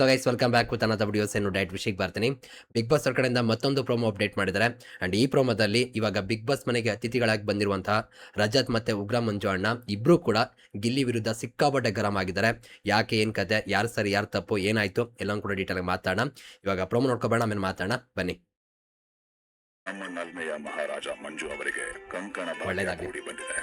So guys welcome back with ಅನದ videos ಏನು diet ವಿಷಯಕ್ಕೆ ಬರ್ತೀನಿ. ಬಿಗ್ ಬಾಸ್ ಅವ್ರ ಕಡೆಯಿಂದ ಮತ್ತೊಂದು ಪ್ರೋಮೋ ಅಪ್ಡೇಟ್ ಮಾಡಿದ್ದಾರೆ. ಅಂಡ್ ಈ ಪ್ರೋಮೋದಲ್ಲಿ ಇವಾಗ ಬಿಗ್ ಬಾಸ್ ಮನೆಗೆ ಅತಿಥಿಗಳಾಗಿ ಬಂದಿರುವಂತಹ ರಜತ್ ಮತ್ತೆ ಉಗ್ರ ಮಂಜು ಅಣ್ಣ ಇಬ್ಬರೂ ಕೂಡ ಗಿಲ್ಲಿ ವಿರುದ್ಧ ಸಿಕ್ಕಾಪಟ್ಟೆ ಗರಂ ಆಗಿದ್ದಾರೆ. ಯಾಕೆ ಏನು ಕತೆ ಯಾರು ಸರಿ ಯಾರು ತಪ್ಪು ಏನಾಯ್ತು ಎಲ್ಲ ಕೂಡ ಡೀಟೇಲ್ ಆಗಿ ಮಾತಾಡೋಣ. ಇವಾಗ ಪ್ರೋಮೋ ನೋಡ್ಕೊಬೇಡ ಆಮೇಲೆ ಮಾತಾಡೋಣ. ಬನ್ನಿ. ನಮ್ಮ ನಲ್ಮೆಯ ಮಹಾರಾಜ ಮಂಜು ಅವರಿಗೆ ಕಂಕಣ ಒಳ್ಳೆಯದಾಗಿ ಬಂದಿದೆ.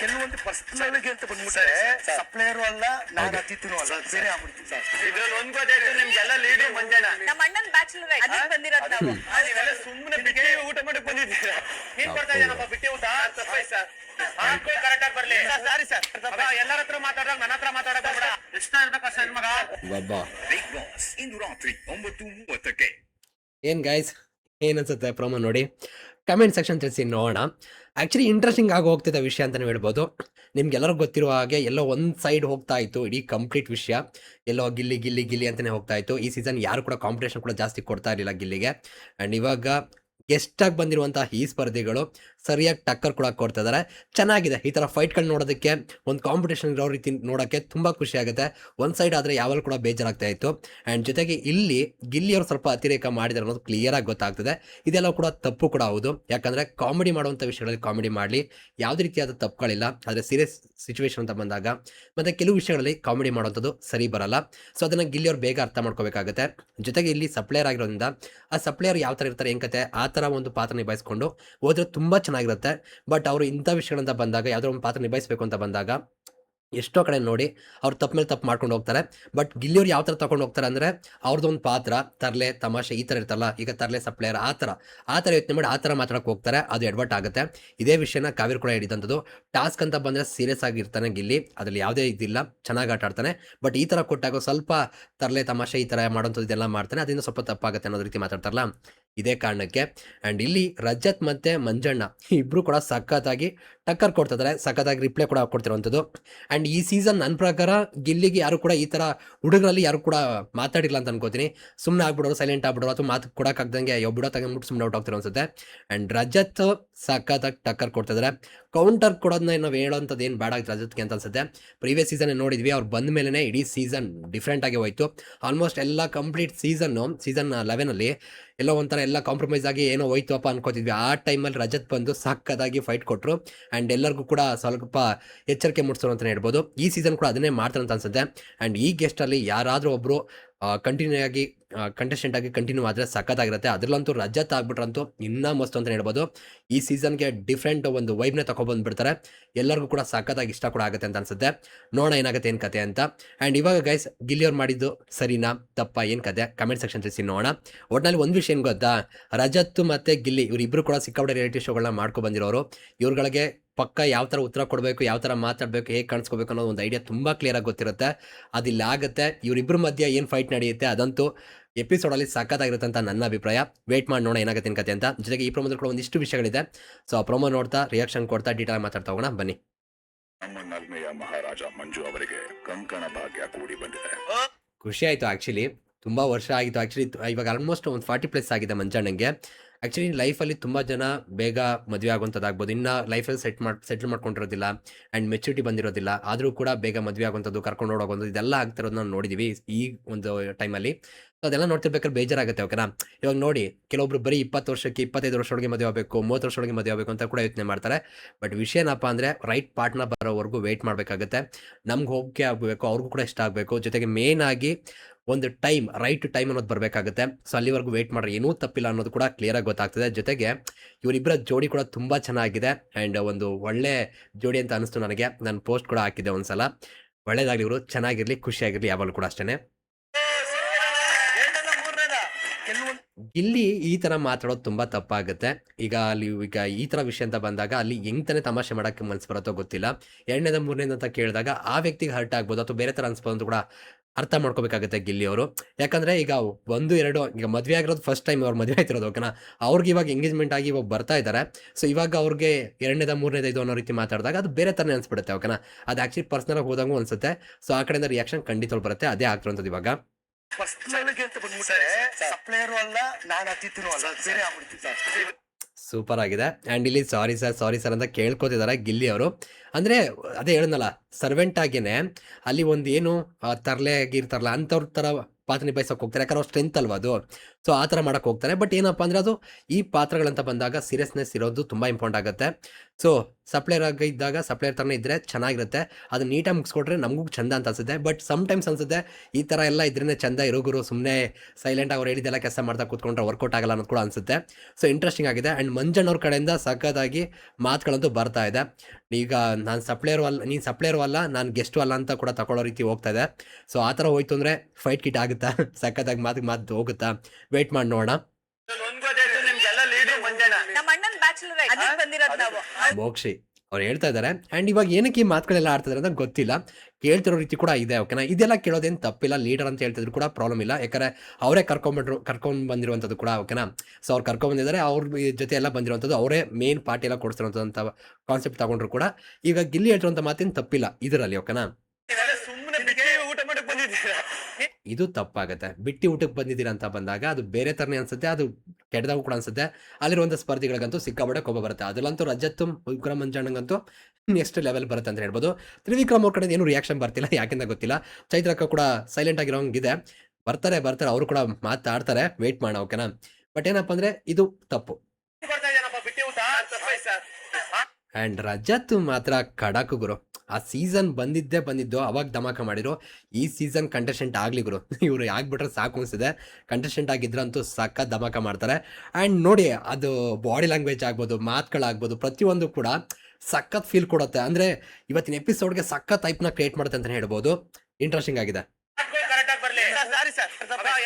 ಕೆಲವೊಂದು ಪರ್ಸನಲ್ಗೆ ಅಂತ ಬಂದ್ಬಿಟ್ರೆ ಸಪ್ಲೈಯರು ಅಲ್ಲ ನಾನು ಅತಿಥಿನೂ ಅಲ್ಲ ಬೇರೆ ಆಗ್ಬಿಡ್ತೀನಿ ಇದ್ರಲ್ಲಿ ಒಂದ್ ಗೊತ್ತಾಯ್ತು ನಿಮ್ಗೆಲ್ಲ ಮಂಜಾನ ನಮ್ಮ ಅಣ್ಣನ್ ಬ್ಯಾಚುಲರ್ ಅದಕ್ಕೆ ಬಂದಿರೋದು ನಾವು. ನೀವೆಲ್ಲ ಸುಮ್ಮನೆ ಬಿಟ್ಟಿ ಊಟ ಮಾಡಕ್ ಬಂದಿದ್ದೀರಾ? ನೀನ್ ಕೊಡ್ತಾ ಇದ್ದೀನಪ್ಪ ಬಿಟ್ಟಿ ಊಟ? ಸರ್ ಕರೆಕ್ಟ್ ಆಗಿ ಬರ್ಲಿ. Sorry sir. ಎಲ್ಲರ ಹತ್ರ ಮಾತಾಡೋದು ನನ್ನ ಹತ್ರ ಮಾತಾಡಕ್ ಹೋಗ್ಬೇಡ. ಇಷ್ಟ ಇರ್ಬೇಕು ಸರ್ ಮಗ ಒಬ್ಬ ಬಿಗ್ ಬಾಸ್ ಇಂದು ರಾತ್ರಿ ಒಂಬತ್ತು ಮೂವತ್ತಕ್ಕೆ. ಏನ್ ಗಾಯ್ಸ್ ಏನ್ ಅನ್ಸುತ್ತೆ? ಪ್ರೊಮೋ ನೋಡಿ. ಕಮೆಂಟ್ ಸೆಕ್ಷನ್ ತಿಳಿಸಿ ನೋಡೋಣ. ಆ್ಯಕ್ಚುಲಿ ಇಂಟ್ರೆಸ್ಟಿಂಗ್ ಆಗಿ ಹೋಗ್ತಿದ್ದ ವಿಷಯ ಅಂತಲೇ ಹೇಳ್ಬೋದು. ನಿಮ್ಗೆಲ್ಲರೂ ಗೊತ್ತಿರುವ ಹಾಗೆ ಎಲ್ಲೋ ಒಂದು ಸೈಡ್ ಹೋಗ್ತಾ ಇತ್ತು, ಇಡೀ ಕಂಪ್ಲೀಟ್ ವಿಷಯ. ಎಲ್ಲೋ ಗಿಲ್ಲಿ ಗಿಲ್ಲಿ ಗಿಲ್ಲಿ ಅಂತಲೇ ಹೋಗ್ತಾ ಇತ್ತು. ಈ ಸೀಸನ್ ಯಾರು ಕೂಡ ಕಾಂಪಿಟೇಷನ್ ಕೂಡ ಜಾಸ್ತಿ ಕೊಡ್ತಾ ಇರಲಿಲ್ಲ ಗಿಲ್ಲಿಗೆ. ಆ್ಯಂಡ್ ಇವಾಗ ಗೆಸ್ಟಾಗಿ ಬಂದಿರುವಂತಹ ಈ ಸ್ಪರ್ಧಿಗಳು? ಸರಿಯಾಗಿ ಟಕ್ಕರ್ ಕೂಡ ಕೊಡ್ತಾ ಇದ್ದಾರೆ ಚೆನ್ನಾಗಿದೆ. ಈ ಥರ ಫೈಟ್ಗಳು ನೋಡೋದಕ್ಕೆ, ಒಂದು ಕಾಂಪಿಟೇಷನ್ ಇರೋ ರೀತಿ ನೋಡೋಕ್ಕೆ ತುಂಬ ಖುಷಿ ಆಗುತ್ತೆ. ಒಂದು ಸೈಡ್ ಆದರೆ ಯಾವಾಗಲೂ ಕೂಡ ಬೇಜಾರಾಗ್ತಾ ಇತ್ತು. ಆ್ಯಂಡ್ ಜೊತೆಗೆ ಇಲ್ಲಿ ಗಿಲ್ಲಿಯವರು ಸ್ವಲ್ಪ ಅತಿರೇಕ ಮಾಡಿದ್ದಾರೆ ಅನ್ನೋದು ಕ್ಲಿಯರಾಗಿ ಗೊತ್ತಾಗ್ತದೆ. ಇದೆಲ್ಲ ಕೂಡ ತಪ್ಪು ಕೂಡ ಹೌದು. ಯಾಕಂದರೆ ಕಾಮಿಡಿ ಮಾಡುವಂಥ ವಿಷಯಗಳಲ್ಲಿ ಕಾಮಿಡಿ ಮಾಡಲಿ. ಯಾವುದೇ ರೀತಿಯಾದ ತಪ್ಪುಗಳಿಲ್ಲ. ಆದರೆ ಸೀರಿಯಸ್ ಸಿಚುವೇಶನ್ ಅಂತ ಬಂದಾಗ, ಮತ್ತು ಕೆಲವು ವಿಷಯಗಳಲ್ಲಿ ಕಾಮಿಡಿ ಮಾಡುವಂಥದ್ದು ಸರಿ ಬರಲ್ಲ. ಸೊ ಅದನ್ನು ಗಿಲ್ಲಿಯವರು ಬೇಗ ಅರ್ಥ ಮಾಡ್ಕೋಬೇಕಾಗುತ್ತೆ. ಜೊತೆಗೆ ಇಲ್ಲಿ ಸಪ್ಲೈಯರ್ ಆಗಿರೋದ್ರಿಂದ, ಆ ಸಪ್ಲೈಯರ್ ಯಾವ ಥರ ಇರ್ತಾರೆ ಹೆಂಗತೆ ಆ ಥರ ಒಂದು ಪಾತ್ರ ನಿಭಾಯಿಸ್ಕೊಂಡು ಹೋದ್ರೆ ತುಂಬ ಚೆನ್ನಾಗಿರುತ್ತೆ. ಬಟ್ ಅವರು ಇಂಥ ವಿಷಯಗಳಂತ ಬಂದಾಗ ಯಾವುದೋ ಒಂದು ಪಾತ್ರ ನಿಭಾಯಿಸಬೇಕು ಅಂತ ಬಂದಾಗ ಎಷ್ಟೋ ಕಡೆ ನೋಡಿ ಅವ್ರು ತಪ್ಪು ಮೇಲೆ ತಪ್ಪು ಮಾಡ್ಕೊಂಡು ಹೋಗ್ತಾರೆ. ಬಟ್ ಗಿಲ್ಲಿಯವ್ರು ಯಾವ ಥರ ತಗೊಂಡು ಹೋಗ್ತಾರೆ ಅಂದರೆ ಅವ್ರದ್ದೊಂದು ಪಾತ್ರ, ತರಲೆ, ತಮಾಷೆ ಈ ಥರ ಇರ್ತಲ್ಲ ಈಗ ತರಲೆ ಸಪ್ಲೈಯರ್ ಆ ಥರ. ಆ ಥರ ಯೋಚನೆ ಮಾಡಿ ಆ ಥರ ಮಾತಾಡೋಕೆ ಹೋಗ್ತಾರೆ, ಅದು ಎಡ್ವರ್ಟ್ ಆಗುತ್ತೆ. ಇದೇ ವಿಷಯನ ಕಾವೇರಿ ಕೂಡ ಹಿಡಿದಂಥದ್ದು. ಟಾಸ್ಕ್ ಅಂತ ಬಂದರೆ ಸೀರಿಯಸ್ ಆಗಿರ್ತಾನೆ ಗಿಲ್ಲಿ, ಅದರಲ್ಲಿ ಯಾವುದೇ ಇದಿಲ್ಲ, ಚೆನ್ನಾಗಿ ಆಟ ಆಡ್ತಾನೆ. ಬಟ್ ಈ ಥರ ಕೊಟ್ಟಾಗ ಸ್ವಲ್ಪ ತರಲೆ, ತಮಾಷೆ ಈ ಥರ ಮಾಡೋಂಥದ್ದು ಇದೆಲ್ಲ ಮಾಡ್ತಾನೆ, ಅದರಿಂದ ಸ್ವಲ್ಪ ತಪ್ಪಾಗುತ್ತೆ ಅನ್ನೋದು ರೀತಿ ಮಾತಾಡ್ತಾರಲ್ಲ. ಇದೇ ಕಾರಣಕ್ಕೆ. ಆ್ಯಂಡ್ ಇಲ್ಲಿ ರಜತ್ ಮತ್ತು ಮಂಜಣ್ಣ ಇಬ್ಬರು ಕೂಡ ಸಖತ್ತಾಗಿ ಟಕ್ಕರ್ ಕೊಡ್ತಿದ್ದಾರೆ ಸಖತ್ತಾಗಿ ರಿಪ್ಲೈ ಕೂಡ ಕೊಡ್ತಿರುವಂಥದ್ದು. ಆ್ಯಂಡ್ ಈ ಸೀಸನ್ ನನ್ನ ಪ್ರಕಾರ ಗಿಲ್ಲಿಗೆ ಯಾರು ಕೂಡ ಈ ಥರ ಹುಡುಗರಲ್ಲಿ ಯಾರು ಕೂಡ ಮಾತಾಡಿಲ್ಲ ಅಂತ ಅನ್ಕೋತೀನಿ. ಸುಮ್ಮನೆ ಆಗ್ಬಿಡೋರು ಸೈಲೆಂಟ್ ಆಗ್ಬಿಡೋರು ಅಥವಾ ಮಾತು ಕೊಡೋಕ್ಕಾಗ್ದಂಗೆ ಯಾವ ತಗೊಂಡ್ಬಿಟ್ಟು ಸುಮ್ಮನೆ ಔಟ್ ಆಗ್ತಿರೋ ಅನ್ಸುತ್ತೆ. ಆ್ಯಂಡ್ ರಜತ್ ಸಖತ್ತಾಗಿ ಟಕ್ಕರ್ ಕೊಡ್ತಿದ್ದಾರೆ ಕೌಂಟರ್ ಕೊಡೋದನ್ನ ನಾವು ಹೇಳೋಂಥದ್ದು ಏನು ಬೇಡ ಆಗಿತ್ತು ರಜತ್ಗೆ ಅಂತ ಅನ್ಸುತ್ತೆ. ಪ್ರೀವಿಯಸ್ ಸೀಸನ್ ನೋಡಿದ್ವಿ, ಅವ್ರು ಬಂದ ಮೇಲೆ ಇಡೀ ಸೀಸನ್ ಡಿಫ್ರೆಂಟ್ ಆಗಿ ಹೋಯ್ತು. ಆಲ್ಮೋಸ್ಟ್ ಎಲ್ಲ ಕಂಪ್ಲೀಟ್ ಸೀಸನ್ನು ಸೀಸನ್ ಲೆವೆನಲ್ಲಿ ಎಲ್ಲೋ ಒಂಥರ ಎಲ್ಲ ಕಾಂಪ್ರಮೈಸ್ ಆಗಿ ಏನೋ ಹೋಯ್ತು ಅಪ್ಪ ಅನ್ಕೋತಿದ್ವಿ. ಆ ಟೈಮಲ್ಲಿ ರಜತ್ ಬಂದು ಸಕ್ಕದಾಗಿ ಫೈಟ್ ಕೊಟ್ಟರು ಆ್ಯಂಡ್ ಎಲ್ಲರಿಗೂ ಕೂಡ ಸ್ವಲ್ಪ ಎಚ್ಚರಿಕೆ ಮೂಡಿಸೋರು ಅಂತಲೇ ಹೇಳ್ಬೋದು. ಈ ಸೀಸನ್ ಕೂಡ ಅದನ್ನೇ ಮಾಡ್ತಾರೆ ಅಂತ ಅನ್ಸುತ್ತೆ. ಆ್ಯಂಡ್ ಈ ಗೆಸ್ಟಲ್ಲಿ ಯಾರಾದರೂ ಒಬ್ಬರು ಕಂಟಿನ್ಯೂ ಆಗಿ ಕಂಟೆಸ್ಟೆಂಟ್ ಆಗಿ ಕಂಟಿನ್ಯೂ ಆದರೆ ಸಖತ್ತಾಗಿರುತ್ತೆ. ಅದರಲ್ಲಂತೂ ರಜತ್ ಆಗ್ಬಿಟ್ರಂತೂ ಇನ್ನೂ ಮಸ್ತ್ ಅಂತ ಹೇಳ್ಬೋದು. ಈ ಸೀಸನ್ಗೆ ಡಿಫ್ರೆಂಟ್ ಒಂದು ವೈಬ್ನೇ ತಗೊಬಂದ್ಬಿಡ್ತಾರೆ ಎಲ್ಲರಿಗೂ ಕೂಡ ಸಖತ್ತಾಗಿ ಇಷ್ಟ ಕೂಡ ಆಗುತ್ತೆ ಅಂತ ಅನ್ಸುತ್ತೆ. ನೋಡೋಣ ಏನಾಗುತ್ತೆ ಏನು ಕತೆ ಅಂತ. ಆ್ಯಂಡ್ ಇವಾಗ ಗೈಸ್ ಗಿಲ್ಲಿಯವ್ರು ಮಾಡಿದ್ದು ಸರಿನಾ, ತಪ್ಪ, ಏನು ಕತೆ? ಕಮೆಂಟ್ ಸೆಕ್ಷನ್ ತಿಳಿಸಿ ನೋಡೋಣ. ಒಟ್ನಲ್ಲಿ ಒಂದು ವಿಷಯ ಏನು ಗೊತ್ತಾ? ರಜತ್ ಮತ್ತು ಗಿಲ್ಲಿ ಇವರಿಬ್ಬರು ಕೂಡ ಸಿಕ್ಕಾಪಟ್ಟೆ ರಿಯಾಲಿಟಿ ಶೋಗಳನ್ನ ಮಾಡ್ಕೊಂಡು ಬಂದಿರೋರು. ಇವ್ರುಗಳಿಗೆ ಪಕ್ಕ ಯಾವ ಥರ ಉತ್ತರ ಕೊಡಬೇಕು ಯಾವ ಥರ ಮಾತಾಡಬೇಕು ಹೇಗೆ ಕಾಣಿಸ್ಕೋಬೇಕು ಅನ್ನೋ ಒಂದು ಐಡಿಯಾ ತುಂಬ ಕ್ಲಿಯರಾಗಿ ಗೊತ್ತಿರುತ್ತೆ. ಅದಿಲ್ಲ ಆಗುತ್ತೆ. ಇವರಿಬ್ಬರ ಮಧ್ಯೆ ಏನು ಫೈಟ್ ನಡೆಯುತ್ತೆ ಅದಂತೂ ಎಪಿಸೋಡಲ್ಲಿ ಸಖತ್ತಾಗಿರುತ್ತೆ ಅಂತ ನನ್ನ ಅಭಿಪ್ರಾಯ. ವೇಟ್ ಮಾಡಿ ನೋಡೋಣ ಏನಾಗುತ್ತೆ ಏನು ಕತೆ ಅಂತ. ಜೊತೆಗೆ ಈ ಪ್ರೊಮೋದಲ್ಲಿ ಕೂಡ ಒಂದಿಷ್ಟು ವಿಷಯಗಳಿದೆ. ಸೊ ಆ ಪ್ರೊಮೋ ನೋಡ್ತಾ ರಿಯಾಕ್ಷನ್ ಕೊಡ್ತಾ ಡೀಟೇಲ್ ಮಾತಾಡ್ತಾ ಹೋಗೋಣ. ಬನ್ನಿ. ನಮ್ಮ ನಲ್ಮೆಯ ಮಹಾರಾಜ ಮಂಜು ಅವರಿಗೆ ಕಂಕಣ ಭಾಗ್ಯ ಕೂಡಿ ಬಂದಿದೆ. ಖುಷಿ ಆಯಿತು ಆ್ಯಕ್ಚುಲಿ ತುಂಬ ವರ್ಷ ಆಗಿತ್ತು. ಆ್ಯಕ್ಚುಲಿ ಇವಾಗ ಆಲ್ಮೋಸ್ಟ್ ಒಂದು ಫಾರ್ಟಿ ಪ್ಲಸ್ ಆಗಿದೆ ಮಂಜಣ್ಣಂಗೆ. ಆ್ಯಕ್ಚುಲಿ ಲೈಫಲ್ಲಿ ತುಂಬ ಜನ ಬೇಗ ಮದುವೆ ಆಗುವಂಥದ್ದಾಗ್ಬೋದು ಇನ್ನು ಲೈಫಲ್ಲಿ ಸೆಟ್ ಮಾಡಿ ಸೆಟ್ಲ್ ಮಾಡ್ಕೊಂಡಿರೋದಿಲ್ಲ ಆ್ಯಂಡ್ ಮೆಚುರಿಟಿ ಬಂದಿರೋದಿಲ್ಲ. ಆದರೂ ಕೂಡ ಬೇಗ ಮದುವೆ ಆಗುವಂಥದ್ದು, ಕರ್ಕೊಂಡು ಹೋಗೋದು ಇದೆಲ್ಲ ಆಗ್ತಿರೋದು ನಾವು ನೋಡಿದ್ದೀವಿ ಈ ಒಂದು ಟೈಮಲ್ಲಿ ಸೊ ಅದೆಲ್ಲ ನೋಡ್ತಿರ್ಬೇಕಾದ್ರೆ ಬೇಜಾರಾಗುತ್ತೆ ಓಕೆನಾ ಇವಾಗ ನೋಡಿ, ಕೆಲವೊಬ್ರು ಬರೀ ಇಪ್ಪತ್ತು ವರ್ಷಕ್ಕೆ, ಇಪ್ಪತ್ತೈದು ವರ್ಷದೊಳಗೆ ಮದುವೆ ಆಗಬೇಕು, ಮೂವತ್ತು ವರ್ಷದೊಳಗೆ ಮದುವೆ ಆಗಬೇಕು ಅಂತ ಕೂಡ ಯೋಚನೆ ಮಾಡ್ತಾರೆ. ಬಟ್ ವಿಷಯ ಏನಪ್ಪ ಅಂದರೆ ರೈಟ್ ಪಾರ್ಟ್ನರ್ ಬರೋವರೆಗೂ ವೆಯ್ಟ್ ಮಾಡಬೇಕಾಗುತ್ತೆ. ನಮ್ಗೆ ಹೋಗಿಕೆ ಆಗಬೇಕು, ಅವ್ರಿಗೂ ಕೂಡ ಇಷ್ಟ ಆಗಬೇಕು. ಜೊತೆಗೆ ಮೇನ್ ಆಗಿ ಒಂದು ಟೈಮ್ ರೈಟ್ ಟೈಮ್ ಅನ್ನೋದು ಬರಬೇಕಾಗುತ್ತೆ. ಸೊ ಅಲ್ಲಿವರೆಗೂ ವೇಟ್ ಮಾಡ್ರೆ. ಏನೂ ತಪ್ಪಿಲ್ಲ ಅನ್ನೋದು ಕೂಡ ಕ್ಲಿಯರಾಗಿ ಗೊತ್ತಾಗ್ತದೆ. ಜೊತೆಗೆ ಇವರಿಬ್ಬರ ಜೋಡಿ ಕೂಡ ತುಂಬ ಚೆನ್ನಾಗಿದೆ. ಆ್ಯಂಡ್ ಒಂದು ಒಳ್ಳೆ ಜೋಡಿ ಅಂತ ಅನಿಸ್ತು ನನಗೆ. ನಾನು ಪೋಸ್ಟ್ ಕೂಡ ಹಾಕಿದ್ದೆ ಒಂದ್ಸಲ. ಒಳ್ಳೇದಾಗಲಿ ಇವರು ಚೆನ್ನಾಗಿರಲಿ, ಖುಷಿಯಾಗಿರಲಿ, ಯಾವಾಗಲೂ ಕೂಡ ಅಷ್ಟೇ ಇಲ್ಲಿ ಈ ಥರ ಮಾತಾಡೋದು ತುಂಬ ತಪ್ಪಾಗುತ್ತೆ. ಈಗ ಅಲ್ಲಿ, ಈಗ ಈ ಥರ ವಿಷಯ ಅಂತ ಬಂದಾಗ ಅಲ್ಲಿ ಹೆಂಗ್ ತಾನೇ ತಮಾಷೆ ಮಾಡೋಕ್ಕೆ ಮನ್ಸು ಬರುತ್ತೋ ಗೊತ್ತಿಲ್ಲ. ಎರಡನೇದ, ಮೂರನೇದ ಅಂತ ಕೇಳಿದಾಗ ಆ ವ್ಯಕ್ತಿಗೆ ಹರ್ಟ್ ಆಗ್ಬೋದು ಅಥವಾ ಬೇರೆ ಥರ ಅನ್ಸ್ಬೋದು ಅಂತ ಕೂಡ ಅರ್ಥ ಮಾಡ್ಕೋಬೇಕಾಗುತ್ತೆ ಗಿಲ್ಲಿ ಅವರು. ಯಾಕಂದ್ರೆ ಈಗ ಒಂದು, ಎರಡು, ಈಗ ಮದುವೆ ಆಗಿರೋದು ಫಸ್ಟ್ ಟೈಮ್ ಅವ್ರು ಮದುವೆ ಆಯ್ತಿರೋದು ಓಕೆನಾ ಅವ್ರಿಗೆ ಇವಾಗ ಎಂಗೇಜ್ಮೆಂಟ್ ಆಗಿ ಇವಾಗ ಬರ್ತಾ ಇದ್ದಾರೆ ಸೊ ಇವಾಗ ಅವ್ರಿಗೆ ಎರಡನೇದ ಮೂರನೇದ ಇದು ಅನ್ನೋ ರೀತಿ ಮಾತಾಡಿದಾಗ ಅದು ಬೇರೆ ಥರನೇ ಅನ್ಸ್ಬಿಡುತ್ತೆ ಓಕೆನಾ ಅದು ಆ್ಯಕ್ಚುಲಿ ಪರ್ಸ್ನಲ್ ಆಗಿ ಹೋದಂಗೂ ಅನ್ಸುತ್ತೆ. ಸೊ ಆ ಕಡೆಯಿಂದ ರಿಯಾಕ್ಷನ್ ಖಂಡಿತ ಬರುತ್ತೆ, ಅದೇ ಆಗ್ತಿರೋದು ಇವಾಗ. ಫಸ್ಟ್ ಸಪ್ಲೈಯರು ಅಲ್ಲ ನಾನು ಅತಿಥಿನೂ ಅಲ್ಲ ಬೇರೆ ಆಗ್ಬಿಡ್ತೀನಿ ಸೂಪರ್ ಆಗಿದೆ. ಆ್ಯಂಡ್ ಇಲ್ಲಿ ಸಾರಿ ಸರ್ ಸಾರಿ ಸರ್ ಅಂತ ಕೇಳ್ಕೊತಿದ್ದಾರೆ ಗಿಲ್ಲಿ ಅವರು. ಅಂದರೆ ಅದೇ ಹೇಳಿದ್ನಲ್ಲ ಸರ್ವೆಂಟ್ ಆಗಿಯೇ ಅಲ್ಲಿ ಒಂದು ಏನು ತರಲೆ ಆಗಿರ್ತಾರಲ್ಲ ಅಂಥವ್ರ ಥರ ಪಾತ್ರ ನಿಭಾಯಿಸೋಕೆ ಹೋಗ್ತಾರೆ. ಯಾಕಂದ್ರೆ ಅವ್ರ ಸ್ಟ್ರೆಂತ್ ಅಲ್ವಾ ಅದು. ಸೊ ಆ ಥರ ಮಾಡೋಕ್ಕೆ ಹೋಗ್ತಾರೆ. ಬಟ್ ಏನಪ್ಪ ಅಂದರೆ ಅದು ಈ ಪಾತ್ರಗಳಂತ ಬಂದಾಗ ಸೀರಿಯಸ್ನೆಸ್ ಇರೋದು ತುಂಬ ಇಂಪಾರ್ಟೆಂಟ್ ಆಗುತ್ತೆ. ಸೊ ಸಪ್ಲೈಯರ್ ಆಗಿ ಇದ್ದಾಗ ಸಪ್ಲೈಯರ್ ಥರನೇ ಇದ್ದರೆ ಚೆನ್ನಾಗಿರುತ್ತೆ. ಅದು ನೀಟಾಗಿ ಮುಗಿಸ್ಕೊಟ್ರೆ ನಮಗೂ ಚಂದ ಅಂತ ಅನ್ಸುತ್ತೆ. ಬಟ್ ಸಮ್ ಟೈಮ್ಸ್ ಅನ್ಸುತ್ತೆ ಈ ಥರ ಎಲ್ಲ ಇದ್ರೇ ಚಂದ ಇರೋಗುರು ಸುಮ್ಮನೆ ಸೈಲೆಂಟ್ ಅವ್ರು ಹೇಳಿದೆಲ್ಲ ಕೆಲಸ ಮಾಡ್ತಾ ಕೂತ್ಕೊಂಡ್ರೆ ವರ್ಕೌಟ್ ಆಗಲ್ಲ ಅನ್ನೋದು ಕೂಡ ಅನಿಸುತ್ತೆ. ಸೊ ಇಂಟ್ರೆಸ್ಟಿಂಗ್ ಆಗಿದೆ. ಆ್ಯಂಡ್ ಮಂಜಣ್ಣವ್ರ ಕಡೆಯಿಂದ ಸಖತ್ತಾಗಿ ಮಾತುಗಳಂತೂ ಬರ್ತಾ ಇದೆ. ಈಗ ನಾನು ಸಪ್ಲೈಯರ್ ಅಲ್ಲ ನೀನು ಸಪ್ಲೈಯರು ಅಲ್ಲ, ನಾನು ಗೆಸ್ಟು ಅಲ್ಲ ಅಂತ ಕೂಡ ತಗೊಳ್ಳೋ ರೀತಿ ಹೋಗ್ತಾ ಇದೆ. ಸೊ ಆ ಥರ ಹೋಯ್ತು ಅಂದರೆ ಫೈಟ್ ಕಿಟ್ ಆಗುತ್ತಾ? ಸಖತ್ತಾಗಿ ಮಾತಿಗೆ ಮಾತು ಹೋಗುತ್ತಾ? ವೆಯ್ಟ್ ಮಾಡಿ ನೋಡೋಣ. ಮೋಕ್ಷಿ ಅವ್ರು ಹೇಳ್ತಾ ಇದ್ದಾರೆ ಅಂಡ್ ಇವಾಗ ಏನಕ್ಕೆ ಈ ಮಾತುಗಳೆಲ್ಲ ಆಡ್ತಿದ್ದಾರೆ ಅಂತ ಗೊತ್ತಿಲ್ಲ. ಕೇಳ್ತಿರೋ ರೀತಿ ಕೂಡ ಇದೆ ಓಕೆನಾ ಇದೆಲ್ಲ ಕೇಳೋದೇನು ತಪ್ಪಿಲ್ಲ. ಲೀಡರ್ ಅಂತ ಹೇಳ್ತಿದ್ರು ಕೂಡ ಪ್ರಾಬ್ಲಮ್ ಇಲ್ಲ. ಯಾಕಂದ್ರೆ ಅವರೇ ಕರ್ಕೊಂಡ್ಬಿಟ್ರು ಕರ್ಕೊಂಡು ಬಂದಿರುವಂಥದ್ದು ಕೂಡ ಓಕೆನಾ ಸೊ ಅವ್ರು ಕರ್ಕೊಂಡ್ ಬಂದಿದ್ದಾರೆ. ಅವ್ರ ಜೊತೆ ಎಲ್ಲ ಬಂದಿರುವಂಥದ್ದು ಅವರೇ ಮೇನ್ ಪಾರ್ಟಿ ಎಲ್ಲ ಕೊಡಿಸಿರುವಂಥ ಕಾನ್ಸೆಪ್ಟ್ ತಗೊಂಡ್ರು ಕೂಡ. ಈಗ ಗಿಲ್ಲಿ ಹೇಳ್ತಿರುವಂಥ ಮಾತೇನು ತಪ್ಪಿಲ್ಲ ಇದರಲ್ಲಿ ಓಕೆನಾ ನೀವೆಲ್ಲ ಸುಮ್ಮನೆ ಬಿಟ್ಟು ಊಟ ಮಾಡಕ್ ಬಂದಿದ್ದೀರಾ ಇದು ತಪ್ಪಾಗುತ್ತೆ. ಬಿಟ್ಟಿ ಊಟಕ್ಕೆ ಬಂದಿದ್ದೀರ ಅಂತ ಬಂದಾಗ ಅದು ಬೇರೆ ಥರನೇ ಅನ್ಸುತ್ತೆ ಅದು ಕೆಟ್ಟದಾಗೂ ಕೂಡ ಅನ್ಸುತ್ತೆ. ಅಲ್ಲಿರುವಂಥ ಸ್ಪರ್ಧಿಗಳಿಗಂತೂ ಸಿಕ್ಕಾಬಡೆ ಕೋಪ ಬರುತ್ತೆ. ಅದರಲ್ಲಂತೂ ರಜತ್ತು ವಿಕ್ರಮ್ ಮಂಜಣ್ಣಂಗಂತೂ ನೆಕ್ಸ್ಟ್ ಲೆವೆಲ್ ಬರುತ್ತೆ ಅಂತ ಹೇಳ್ಬೋದು. ತ್ರಿವಿಕ್ರಮ್ ಅವ್ರ ಕಡೆ ಏನು ರಿಯಾಕ್ಷನ್ ಬರ್ತಿಲ್ಲ ಯಾಕೆಂದ ಗೊತ್ತಿಲ್ಲ. ಚೈತ್ರಕ್ಕ ಕೂಡ ಸೈಲೆಂಟ್ ಆಗಿರೋಂಗಿದೆ. ಬರ್ತಾರೆ ಬರ್ತಾರೆ ಅವರು ಕೂಡ ಮಾತಾಡ್ತಾರೆ. ವೇಟ್ ಮಾಡೋಣ ಓಕೆನಾ ಬಟ್ ಏನಪ್ಪ ಅಂದ್ರೆ ಇದು ತಪ್ಪು. ಅಂಡ್ ರಜತ್ ಮಾತ್ರ ಖಡಕ್ ಗುರು. ಆ ಸೀಸನ್ ಬಂದಿದ್ದೇ ಬಂದಿದ್ದು, ಅವಾಗ ಧಮಾಕ ಮಾಡಿರು. ಈ ಸೀಸನ್ ಕಂಟೆಸ್ಟೆಂಟ್ ಆಗಲಿ ಗುರು. ಇವರು ಆಗ್ಬಿಟ್ರೆ ಸಾಕು ಅನಿಸಿದೆ. ಕಂಟೆಸ್ಟೆಂಟ್ ಆಗಿದ್ರಂತೂ ಸಕ್ಕ ಧಮಾಕ ಮಾಡ್ತಾರೆ. ಆ್ಯಂಡ್ ನೋಡಿ, ಅದು ಬಾಡಿ ಲ್ಯಾಂಗ್ವೇಜ್ ಆಗ್ಬೋದು ಮಾತುಗಳಾಗ್ಬೋದು ಪ್ರತಿಯೊಂದು ಕೂಡ ಸಖತ್ ಫೀಲ್ ಕೊಡುತ್ತೆ. ಅಂದರೆ ಇವತ್ತಿನ ಎಪಿಸೋಡ್ಗೆ ಸಖತ್ ಟೈಪ್ನ ಕ್ರಿಯೇಟ್ ಮಾಡುತ್ತೆ ಅಂತಲೇ ಹೇಳ್ಬೋದು. ಇಂಟ್ರೆಸ್ಟಿಂಗ್ ಆಗಿದೆ. ಆಗಿ ಬರ್ಲಿ. Sorry sir.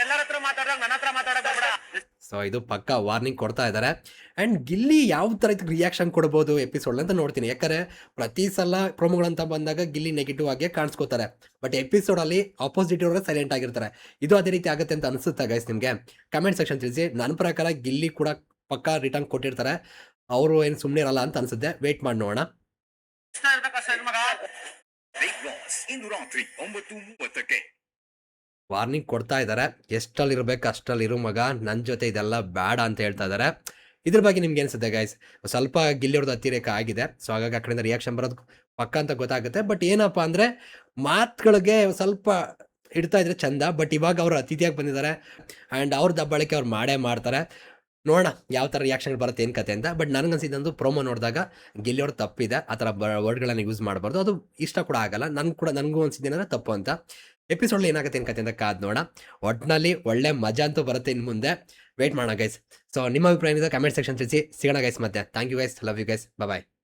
ಎಲ್ಲರ ಹತ್ರ ಮಾತಾಡೋದು ನನ್ನ ಹತ್ರ ಮಾತಾಡಕ್ ಹೋಗ್ಬೇಡ ಸೊ ಇದು ಪಕ್ಕ ವಾರ್ನಿಂಗ್ ಕೊಡ್ತಾ ಇದ್ದಾರೆ ಆ್ಯಂಡ್ ಗಿಲ್ಲಿ ಯಾವ ಥರ ಇದಕ್ಕೆ ರಿಯಾಕ್ಷನ್ ಕೊಡ್ಬೋದು ಎಪಿಸೋಡ್ ಅಂತ ನೋಡ್ತೀನಿ. ಯಾಕಂದರೆ ಪ್ರತಿ ಸಲ ಪ್ರೊಮೋಗಳಂತ ಬಂದಾಗ ಗಿಲ್ಲಿ ನೆಗೆಟಿವ್ ಆಗಿ ಕಾಣಿಸ್ಕೋತಾರೆ. ಬಟ್ ಎಪಿಸೋಡಲ್ಲಿ ಆಪೋಸಿಟ್ ಇರೋರು ಸೈಲೆಂಟ್ ಆಗಿರ್ತಾರೆ. ಇದು ಅದೇ ರೀತಿ ಆಗುತ್ತೆ ಅಂತ ಅನಿಸುತ್ತೆ ಗೈಸ್ ನಿಮಗೆ? ಕಮೆಂಟ್ ಸೆಕ್ಷನ್ ತಿಳಿಸಿ. ನನ್ನ ಪ್ರಕಾರ ಗಿಲ್ಲಿ ಕೂಡ ಪಕ್ಕ ರಿಟರ್ನ್ ಕೊಟ್ಟಿರ್ತಾರೆ. ಅವರು ಏನು ಸುಮ್ಮನೆ ಇರಲ್ಲ ಅಂತ ಅನಿಸುತ್ತೆ. ವೆಯ್ಟ್ ಮಾಡಿ ನೋಡೋಣ. ಇಷ್ಟ ಸರ್ ಮಗ ಬಿಗ್ ಬಾಸ್ ಇಂದು ರಾತ್ರಿ ಒಂಬತ್ತು ಮೂವತ್ತಕ್ಕೆ. ವಾರ್ನಿಂಗ್ ಕೊಡ್ತಾ ಇದ್ದಾರೆ ಎಷ್ಟಲ್ಲಿ ಇರಬೇಕು ಅಷ್ಟಲ್ಲಿ ಇರು ಮಗ. ನನ್ನ ಜೊತೆ ಇದೆಲ್ಲ ಬೇಡ ಅಂತ ಹೇಳ್ತಾ ಇದ್ದಾರೆ ಇದ್ರ ಬಗ್ಗೆ ನಿಮ್ಗೆ ಅನ್ಸುತ್ತೆ ಗೈಸ್ ಸ್ವಲ್ಪ ಗಿಲ್ಲಿಯವ್ರದ್ದು ಅತಿರೇಕ ಆಗಿದೆ. ಸೊ ಹಾಗಾಗಿ ಆ ಕಡೆಯಿಂದ ರಿಯಾಕ್ಷನ್ ಬರೋದು ಪಕ್ಕ ಅಂತ ಗೊತ್ತಾಗುತ್ತೆ. ಬಟ್ ಏನಪ್ಪ ಅಂದರೆ ಮಾತುಗಳಿಗೆ ಸ್ವಲ್ಪ ಇಡ್ತಾ ಇದ್ರೆ ಚಂದ. ಬಟ್ ಇವಾಗ ಅವರು ಅತಿಥಿಯಾಗಿ ಬಂದಿದ್ದಾರೆ. ಆ್ಯಂಡ್ ಅವ್ರ ದಬ್ಬಾಳಿಕೆ ಅವ್ರು ಮಾಡೇ ಮಾಡ್ತಾರೆ. ನೋಡೋಣ ಯಾವ ಥರ ರಿಯಾಕ್ಷನ್ ಬರುತ್ತೆ ಏನು ಕತೆ ಅಂತ. ಬಟ್ ನನಗನ್ಸಿದ್ದೊಂದು ಪ್ರೋಮೋ ನೋಡಿದಾಗ ಗಿಲ್ಲಿಯವ್ರ ತಪ್ಪಿದೆ. ಆ ಥರ ಬ ವರ್ಡ್ಗಳನ್ನು ಯೂಸ್ ಮಾಡಬಾರ್ದು. ಅದು ಇಷ್ಟ ಕೂಡ ಆಗಲ್ಲ. ನನ್ಗೆ ಕೂಡ ನನಗೂ ಅನ್ಸಿದ್ದೇನೆ ತಪ್ಪು ಅಂತ. ಎಪಿಸೋಡ್ಲಿ ಏನಾಗುತ್ತೆ ಏನು ಕತೆ ಅಂತ ಕಾದ್ ನೋಡ ಒಟ್ಟಿನಲ್ಲಿ ಒಳ್ಳೆ ಮಜಾ ಅಂತೂ ಬರುತ್ತೆ ಇನ್ನು ಮುಂದೆ. ವೇಟ್ ಮಾಡೋಣ ಗೈಸ್ ಸೊ ನಿಮ್ಮ ಅಭಿಪ್ರಾಯ ಕಮೆಂಟ್ ಸೆಕ್ಷನ್ ತಿಳಿಸಿ. ಸಿಗೋಣ ಗೈಸ್ ಮತ್ತೆ. Thank you guys love you guys bye